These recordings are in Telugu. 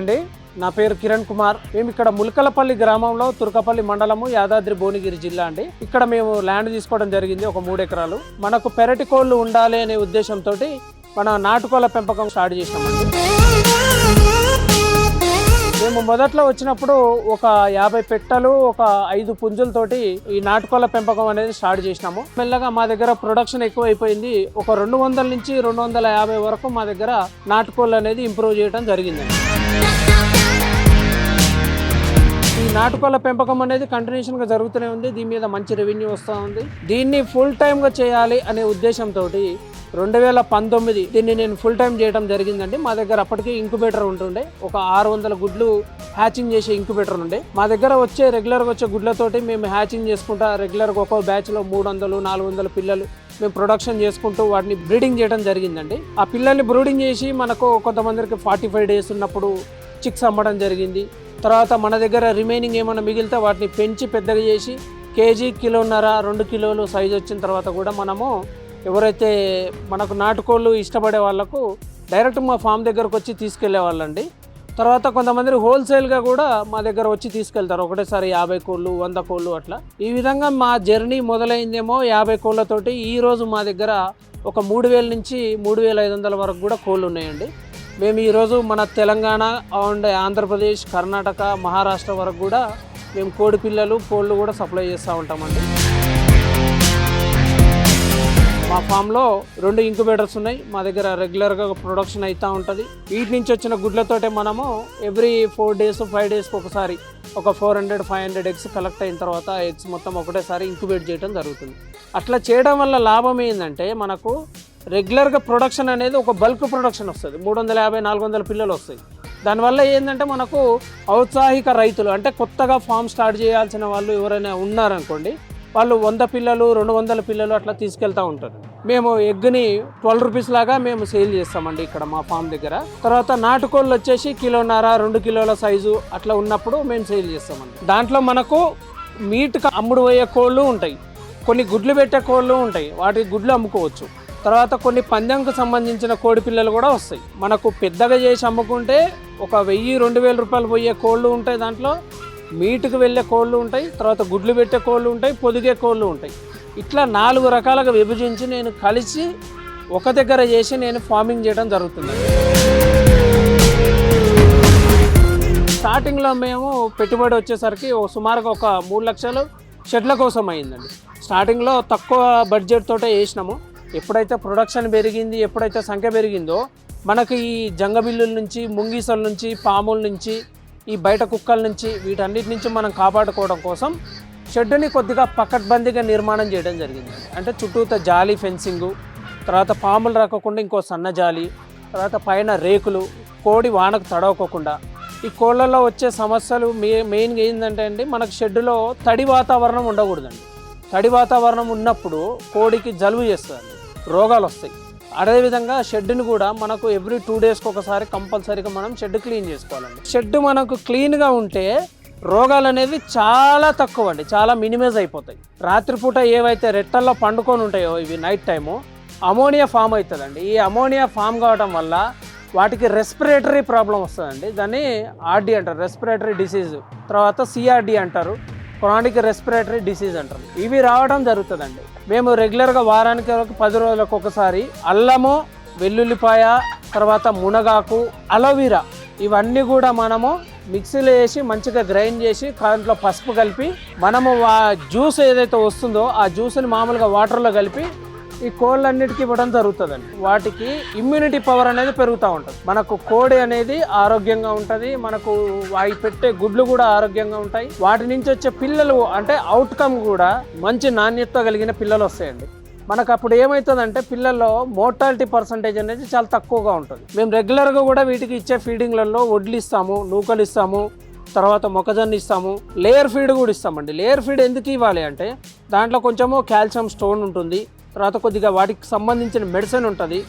అండి నా పేరు కిరణ్ కుమార్. మేము ఇక్కడ ములకలపల్లి గ్రామంలో తుర్కపల్లి మండలము యాదాద్రి భువనగిరి జిల్లా అండి. ఇక్కడ మేము ల్యాండ్ తీసుకోవడం జరిగింది ఒక మూడు ఎకరాలు. మనకు పెరటి కోళ్ళు ఉండాలి అనే ఉద్దేశంతో మన నాటుకోళ్ళ పెంపకం స్టార్ట్ చేసినామండి మేము మొదట్లో వచ్చినప్పుడు ఒక యాభై పెట్టలు ఒక ఐదు పుంజులతోటి ఈ నాటుకోళ్ళ పెంపకం అనేది స్టార్ట్ చేసినాము. మెల్లగా మా దగ్గర ప్రొడక్షన్ ఎక్కువైపోయింది. ఒక రెండు వందల నుంచి రెండు వందల యాభై వరకు మా దగ్గర నాటుకోళ్ళు అనేది ఇంప్రూవ్ చేయడం జరిగింది. ఈ నాటుకోళ్ళ పెంపకం అనేది కంటిన్యూషన్గా జరుగుతూనే ఉంది. దీని మీద మంచి రెవెన్యూ వస్తూ ఉంది. దీన్ని ఫుల్ టైమ్గా చేయాలి అనే ఉద్దేశంతో రెండు వేల పంతొమ్మిది దీన్ని నేను ఫుల్ టైం చేయడం జరిగిందండి. మా దగ్గర అప్పటికి ఇంక్యుబేటర్ ఉంటుండే. ఒక ఆరు వందల గుడ్లు హ్యాచింగ్ చేసే ఇంక్యుబేటర్ ఉండే. మా దగ్గర వచ్చే రెగ్యులర్గా వచ్చే గుడ్లతోటి మేము హ్యాచింగ్ చేసుకుంటా రెగ్యులర్గా ఒక్కో బ్యాచ్లో మూడు వందలు నాలుగు వందల పిల్లలు మేము ప్రొడక్షన్ చేసుకుంటూ వాటిని బ్రీడింగ్ చేయడం జరిగిందండి. ఆ పిల్లల్ని బ్రూడింగ్ చేసి మనకు కొంతమందికి ఫార్టీ ఫైవ్ డేస్ ఉన్నప్పుడు చిక్స్ అమ్మడం జరిగింది. తర్వాత మన దగ్గర రిమైనింగ్ ఏమైనా మిగిలితే వాటిని పెంచి పెద్దగా చేసి కేజీ కిలోన్నర రెండు కిలోలు సైజ్ వచ్చిన తర్వాత కూడా మనము ఎవరైతే మనకు నాటుకోళ్ళు ఇష్టపడే వాళ్ళకు డైరెక్ట్ మా ఫామ్ దగ్గరకు వచ్చి తీసుకెళ్ళే వాళ్ళండి. తర్వాత కొంతమంది హోల్సేల్గా కూడా మా దగ్గర వచ్చి తీసుకెళ్తారు. ఒకటేసారి యాభై కోళ్ళు వంద కోళ్ళు అట్లా. ఈ విధంగా మా జర్నీ మొదలైందేమో యాభై కోళ్ళతోటి ఈరోజు మా దగ్గర ఒక మూడు వేల నుంచి మూడు వేల ఐదు వందల వరకు కూడా కోళ్ళు ఉన్నాయండి. మేము ఈరోజు మన తెలంగాణ అండ్ ఆంధ్రప్రదేశ్ కర్ణాటక మహారాష్ట్ర వరకు కూడా మేము కోడి పిల్లలు కోళ్ళు కూడా సప్లై చేస్తూ ఉంటామండి. మా ఫామ్లో రెండు ఇంక్యుబేటర్స్ ఉన్నాయి. మా దగ్గర రెగ్యులర్గా ప్రొడక్షన్ అవుతూ ఉంటుంది. వీటి నుంచి వచ్చిన గుడ్లతోటే మనము ఎవ్రీ ఫోర్ డేస్ ఫైవ్ డేస్కి ఒకసారి ఒక four hundred five hundred eggs collect అయిన తర్వాత ఎగ్స్ మొత్తం ఒకటేసారి ఇంక్యుబేట్ చేయడం జరుగుతుంది. అట్లా చేయడం వల్ల లాభం ఏంటంటే మనకు రెగ్యులర్గా ప్రొడక్షన్ అనేది ఒక బల్క్ ప్రొడక్షన్ వస్తుంది. మూడు వందల యాభై నాలుగు వందల పిల్లలు వస్తాయి. దానివల్ల ఏంటంటే మనకు ఔత్సాహిక రైతులు అంటే కొత్తగా ఫామ్ స్టార్ట్ చేయాల్సిన వాళ్ళు ఎవరైనా ఉన్నారనుకోండి వాళ్ళు వంద పిల్లలు రెండు వందల పిల్లలు అట్లా తీసుకెళ్తూ ఉంటారు. మేము ఎగ్ని ట్వెల్వ్ రూపీస్ లాగా మేము సేల్ చేస్తామండి ఇక్కడ మా ఫామ్ దగ్గర. తర్వాత నాటుకోళ్ళు వచ్చేసి కిలోన్నర రెండు కిలోల సైజు అట్లా ఉన్నప్పుడు మేము సేల్ చేస్తామండి. దాంట్లో మనకు మీట్కి అమ్ముడు పోయే కోళ్ళు ఉంటాయి. కొన్ని గుడ్లు పెట్టే కోళ్ళు ఉంటాయి. వాటి గుడ్లు అమ్ముకోవచ్చు. తర్వాత కొన్ని పందెంకు సంబంధించిన కోడి పిల్లలు కూడా వస్తాయి. మనకు పెద్దగా చేసి అమ్ముకుంటే ఒక వెయ్యి రెండు వేల రూపాయలు పోయే కోళ్ళు ఉంటాయి దాంట్లో. మీటుకు వెళ్ళే కోళ్ళు ఉంటాయి తర్వాత గుడ్లు పెట్టే కోళ్ళు ఉంటాయి పొదిగే కోళ్ళు ఉంటాయి. ఇట్లా నాలుగు రకాలుగా విభజించి నేను కలిసి ఒక దగ్గర చేసి నేను ఫార్మింగ్ చేయడం జరుగుతుంది. స్టార్టింగ్లో మేము పెట్టుబడి వచ్చేసరికి సుమారుగా ఒక మూడు లక్షలు షెడ్ల కోసం అయిందండి. స్టార్టింగ్లో తక్కువ బడ్జెట్ తోటే వేసినాము ఎప్పుడైతే ప్రొడక్షన్ పెరిగింది ఎప్పుడైతే సంఖ్య పెరిగిందో మనకి ఈ జంగబిల్లుల నుంచి ముంగీసల నుంచి పాముల నుంచి ఈ బయట కుక్కల నుంచి వీటన్నిటి నుంచి మనం కాపాడుకోవడం కోసం షెడ్డుని కొద్దిగా పకడ్బందీగా నిర్మాణం చేయడం జరిగింది. అంటే చుట్టూత జాలి ఫెన్సింగు తర్వాత పాములు రాకోకుండా ఇంకో సన్న జాలి తర్వాత పైన రేకులు కోడి వానకు తడవకోకుండా. ఈ కోళ్ళల్లో వచ్చే సమస్యలు మే మెయిన్గా ఏంటంటే అండి మనకు షెడ్డులో తడి వాతావరణం ఉండకూడదండి. తడి వాతావరణం ఉన్నప్పుడు కోడికి జలుబు చేస్తుంది రోగాలు వస్తాయి. అదేవిధంగా షెడ్ని కూడా మనకు ఎవ్రీ టూ డేస్కి ఒకసారి కంపల్సరీగా మనం షెడ్ క్లీన్ చేసుకోవాలండి. షెడ్ మనకు క్లీన్గా ఉంటే రోగాలు అనేవి చాలా తక్కువ అండి చాలా మినిమైజ్ అయిపోతాయి. రాత్రిపూట ఏవైతే రెట్టల్లో పండుకొని ఉంటాయో ఇవి నైట్ టైము అమోనియా ఫామ్ అవుతుందండి. ఈ అమోనియా ఫామ్ కావడం వల్ల వాటికి రెస్పిరేటరీ ప్రాబ్లం వస్తుందండి. దాన్ని ఆర్డి అంటారు రెస్పిరేటరీ డిసీజ్. తర్వాత సిఆర్డి అంటారు. క్రానిక్ రెస్పిరేటరీ డిసీజ్ అంటారు. ఇవి రావడం జరుగుతుందండి. మేము రెగ్యులర్గా వారానికి ఒక పది రోజులకు ఒకసారి అల్లము వెల్లుల్లిపాయ తర్వాత మునగాకు అలోవీరా ఇవన్నీ కూడా మనము మిక్సీలో వేసి మంచిగా గ్రైండ్ చేసి దాంట్లో పసుపు కలిపి మనము జ్యూస్ ఏదైతే వస్తుందో ఆ జ్యూస్ని మామూలుగా వాటర్లో కలిపి ఈ కోళ్ళన్నిటికీ ఇవ్వడం జరుగుతుందండి. వాటికి ఇమ్యూనిటీ పవర్ అనేది పెరుగుతూ ఉంటుంది. మనకు కోడి అనేది ఆరోగ్యంగా ఉంటుంది. మనకు అవి పెట్టే గుడ్లు కూడా ఆరోగ్యంగా ఉంటాయి. వాటి నుంచి వచ్చే పిల్లలు అంటే అవుట్కమ్ కూడా మంచి నాణ్యత కలిగిన పిల్లలు వస్తాయండి. మనకు అప్పుడు ఏమవుతుందంటే పిల్లల్లో మోర్టాలిటీ పర్సంటేజ్ అనేది చాలా తక్కువగా ఉంటుంది. మేము రెగ్యులర్గా కూడా వీటికి ఇచ్చే ఫీడింగ్లలో వడ్లు ఇస్తాము నూకలు ఇస్తాము తర్వాత మొక్కజొన్న ఇస్తాము లేయర్ ఫీడ్ కూడా ఇస్తామండి. లేయర్ ఫీడ్ ఎందుకు ఇవ్వాలి అంటే దాంట్లో కొంచెము కాల్షియం స్టోన్ ఉంటుంది. తర్వాత కొద్దిగా వాటికి సంబంధించిన మెడిసిన్ ఉంటుంది.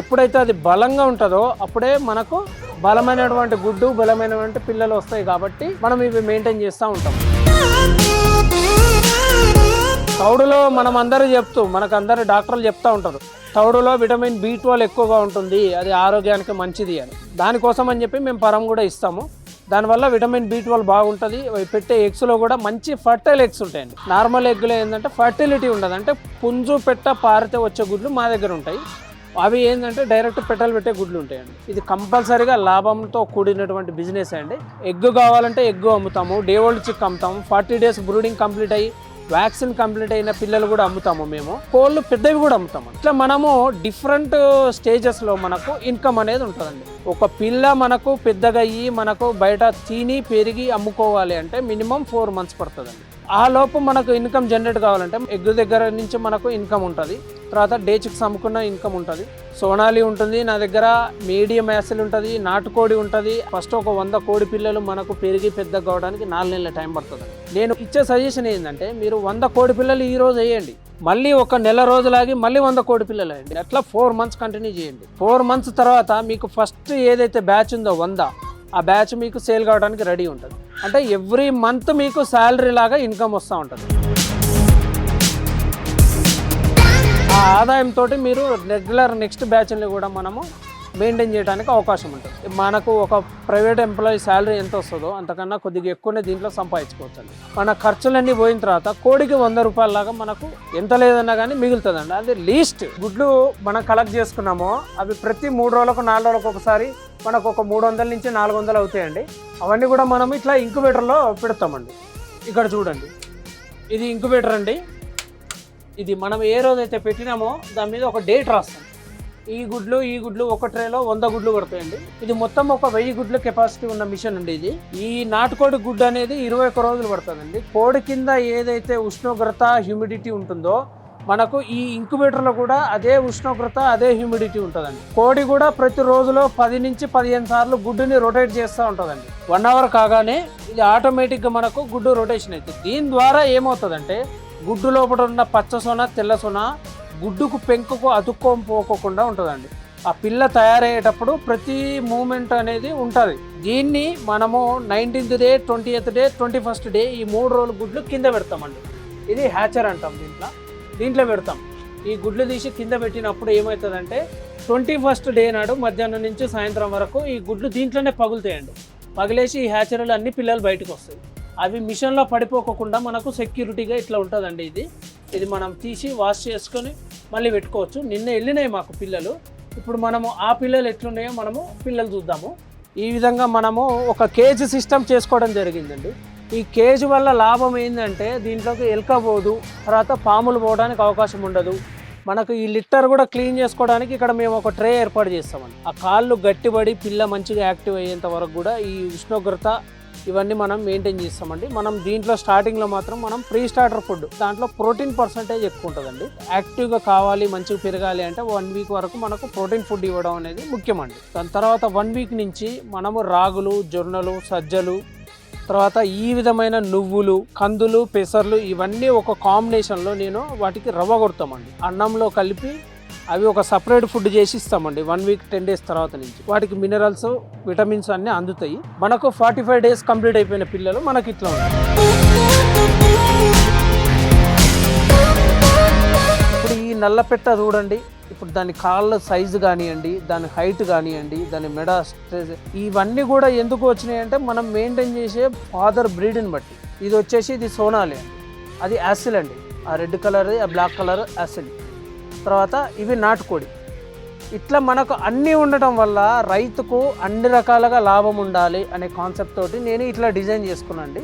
ఎప్పుడైతే అది బలంగా ఉంటుందో అప్పుడే మనకు బలమైనటువంటి గుడ్డు బలమైనటువంటి పిల్లలు వస్తాయి కాబట్టి మనం ఇవి మెయింటైన్ చేస్తూ ఉంటాం. తౌడులో మనం అందరూ చెప్తూ మనకు అందరు డాక్టర్లు చెప్తూ ఉంటారు తౌడులో విటమిన్ బి ట్వెల్వ్ ఎక్కువగా ఉంటుంది అది ఆరోగ్యానికి మంచిది అని. దానికోసం అని చెప్పి మేము పరం కూడా ఇస్తాము. దానివల్ల విటమిన్ బి ట్వెల్వ్ బాగుంటుంది. అవి పెట్టే ఎగ్స్లో కూడా మంచి ఫర్టైల్ ఎగ్స్ ఉంటాయండి. నార్మల్ ఎగ్లో ఏంటంటే ఫర్టిలిటీ ఉండదు. అంటే పుంజు పెట్ట పారితే వచ్చే గుడ్లు మా దగ్గర ఉంటాయి. అవి ఏంటంటే డైరెక్ట్ పెట్టలు పెట్టే గుడ్లు ఉంటాయండి. ఇది కంపల్సరీగా లాభంతో కూడినటువంటి బిజినెస్ అండి. ఎగ్ కావాలంటే ఎగ్ అమ్ముతాము. డే ఓల్డ్ చిక్ అమ్ముతాము. ఫార్టీ డేస్ బ్రూడింగ్ కంప్లీట్ అయ్యి వ్యాక్సిన్ కంప్లీట్ అయిన పిల్లలు కూడా అమ్ముతాము మేము. కోళ్ళు పెద్దవి కూడా అమ్ముతాము. ఇట్లా మనము డిఫరెంట్ స్టేజెస్లో మనకు ఇన్కమ్ అనేది ఉంటుందండి. ఒక పిల్ల మనకు పెద్దగా అయ్యి మనకు బయట తిని పెరిగి అమ్ముకోవాలి అంటే మినిమం ఫోర్ మంత్స్ పడుతుందండి. ఆ లోపు మనకు ఇన్కమ్ జనరేట్ కావాలంటే ఎగ్ దగ్గర నుంచి మనకు ఇన్కమ్ ఉంటుంది. తర్వాత డే చిక్స్ అమ్ముకున్న ఇన్కమ్ ఉంటుంది. సోనాలి ఉంటుంది నా దగ్గర మీడియం యాసిల్ ఉంటుంది నాటుకోడి ఉంటుంది. ఫస్ట్ ఒక వంద కోడి పిల్లలు మనకు పెరిగి పెద్ద కావడానికి నాలుగు నెలల టైం పడుతుంది నేను ఇచ్చే సజెషన్ ఏంటంటే మీరు వంద కోడి పిల్లలు ఈ రోజు వేయండి. మళ్ళీ ఒక నెల రోజులాగి మళ్ళీ వంద కోడి పిల్లలు వేయండి. అట్లా ఫోర్ మంత్స్ కంటిన్యూ చేయండి. ఫోర్ మంత్స్ తర్వాత మీకు ఫస్ట్ ఏదైతే బ్యాచ్ ఉందో వంద ఆ బ్యాచ్ మీకు సేల్ కావడానికి రెడీ ఉంటుంది. అంటే ఎవ్రీ మంత్ మీకు శాలరీ లాగా ఇన్కమ్ వస్తూ ఉంటుంది. ఆ ఆదాయంతో మీరు రెగ్యులర్ నెక్స్ట్ బ్యాచ్ని కూడా మనము మెయింటైన్ చేయడానికి అవకాశం ఉంటుంది. మనకు ఒక ప్రైవేట్ ఎంప్లాయీ శాలరీ ఎంత వస్తుందో అంతకన్నా కొద్దిగా ఎక్కువనే దీంట్లో సంపాదించుకోవచ్చు మన ఖర్చులన్నీ పోయిన తర్వాత కోడికి వంద రూపాయల లాగా మనకు ఎంత లేదన్నా కానీ మిగులుతుందండి. అది లీస్ట్ గుడ్లు మనం కలెక్ట్ చేసుకున్నామో అవి ప్రతి మూడు రోజులకు నాలుగు రోజులకు ఒకసారి మనకు ఒక మూడు వందల నుంచి నాలుగు వందలు అవుతాయండి. అవన్నీ కూడా మనం ఇట్లా ఇంక్యుబేటర్లో పెడతామండి. ఇక్కడ చూడండి. ఇది ఇంక్యుబేటర్ అండి. ఇది మనం ఏ రోజైతే పెట్టినామో దాని మీద ఒక డేట్ రాస్తాం. ఈ గుడ్లు ఈ గుడ్లు ఒక ట్రేలో వంద గుడ్లు పడతాయండి. ఇది మొత్తం ఒక వెయ్యి గుడ్ల కెపాసిటీ ఉన్న మిషన్ అండి ఇది. ఈ నాటుకోడి గుడ్డు అనేది ఇరవై ఒక్క రోజులు పడుతుందండి. కోడి కింద ఏదైతే ఉష్ణోగ్రత హ్యూమిడిటీ ఉంటుందో మనకు ఈ ఇంక్యుబేటర్లో కూడా అదే ఉష్ణోగ్రత అదే హ్యూమిడిటీ ఉంటుందండి. కోడి కూడా ప్రతి రోజులో పది నుంచి పదిహేను సార్లు గుడ్డుని రొటేట్ చేస్తూ ఉంటుందండి. వన్ అవర్ కాగానే ఇది ఆటోమేటిక్గా మనకు గుడ్డు రొటేషన్ అవుతుంది. దీని ద్వారా ఏమవుతుందంటే గుడ్డు లోపల ఉన్న పచ్చ సొన తెల్ల సొన గుడ్డుకు పెంకుకు అతుక్కోం పోకోకుండా ఉంటుందండి. ఆ పిల్ల తయారయ్యేటప్పుడు ప్రతి మూమెంట్ అనేది ఉంటుంది. దీన్ని మనము nineteenth day twenty eighth day twenty first day ఈ మూడు రోజులు గుడ్లు కింద పెడతామండి. ఇది హ్యాచర్ అంటాం దీంట్లో. దీంట్లో పెడతాం. ఈ గుడ్లు తీసి కింద పెట్టినప్పుడు ఏమవుతుందంటే ట్వంటీ ఫస్ట్ డే నాడు మధ్యాహ్నం నుంచి సాయంత్రం వరకు ఈ గుడ్లు దీంట్లోనే పగులుతాయండి. పగిలేసి ఈ హ్యాచరీలు అన్ని పిల్లలు బయటకు వస్తాయి. అవి మిషన్లో పడిపోకుండా మనకు సెక్యూరిటీగా ఇట్లా ఉంటుందండి ఇది. ఇది మనం తీసి వాష్ చేసుకొని మళ్ళీ పెట్టుకోవచ్చు. నిన్న వెళ్ళినాయి మాకు పిల్లలు. ఇప్పుడు మనము ఆ పిల్లలు ఎట్లున్నాయో మనము పిల్లలు చూద్దాము. ఈ విధంగా మనము ఒక కేజ్ సిస్టమ్ చేసుకోవడం జరిగిందండి. ఈ కేజ్ వల్ల లాభం ఏంటంటే దీంట్లోకి ఎలుక పోదు తర్వాత పాములు పోవడానికి అవకాశం ఉండదు. మనకు ఈ లిట్టర్ కూడా క్లీన్ చేసుకోవడానికి ఇక్కడ మేము ఒక ట్రే ఏర్పాటు చేస్తామండి. ఆ కాళ్ళు గట్టిపడి పిల్ల మంచిగా యాక్టివ్ అయ్యేంత వరకు కూడా ఈ ఉష్ణోగ్రత ఇవన్నీ మనం మెయింటైన్ చేస్తామండి. మనం దీంట్లో స్టార్టింగ్లో మాత్రం మనం ప్రీ స్టార్టర్ ఫుడ్ దాంట్లో ప్రోటీన్ పర్సంటేజ్ ఎక్కువ ఉంటుందండి. యాక్టివ్గా కావాలి మంచిగా పెరగాలి అంటే వన్ వీక్ వరకు మనకు ప్రోటీన్ ఫుడ్ ఇవ్వడం అనేది ముఖ్యమండి. దాని తర్వాత వన్ వీక్ నుంచి మనము రాగులు జొన్నలు సజ్జలు తర్వాత ఈ విధమైన నువ్వులు కందులు పెసర్లు ఇవన్నీ ఒక కాంబినేషన్లో నేను వాటికి రవ్వ కొడతామండి. అన్నంలో కలిపి అవి ఒక సపరేట్ ఫుడ్ చేసి ఇస్తామండి. వన్ వీక్ టెన్ డేస్ తర్వాత నుంచి. వాటికి మినరల్స్ విటమిన్స్ అన్నీ అందుతాయి. మనకు ఫార్టీ ఫైవ్ డేస్ కంప్లీట్ అయిపోయిన పిల్లలు మనకి ఇట్లా ఉంటాయి. ఇప్పుడు ఈ నల్ల పెట్ట చూడండి. ఇప్పుడు దాని కాళ్ళ సైజు కానివ్వండి దాని హైట్ కానివ్వండి దాని మెడ స్ట్రెస్ ఇవన్నీ కూడా ఎందుకు వచ్చినాయి అంటే మనం మెయింటైన్ చేసే ఫాదర్ బ్రీడ్ని బట్టి. ఇది వచ్చేసి ఇది సోనాలి. అది యాసిల్ అండి. ఆ రెడ్ కలర్ ఆ బ్లాక్ కలర్ యాసిల్ తర్వాత ఇవి నాటుకోడి. ఇట్లా మనకు అన్నీ ఉండటం వల్ల రైతుకు అన్ని రకాలుగా లాభం ఉండాలి అనే కాన్సెప్ట్ తోటి నేను ఇట్లా డిజైన్ చేసుకున్నాను అండి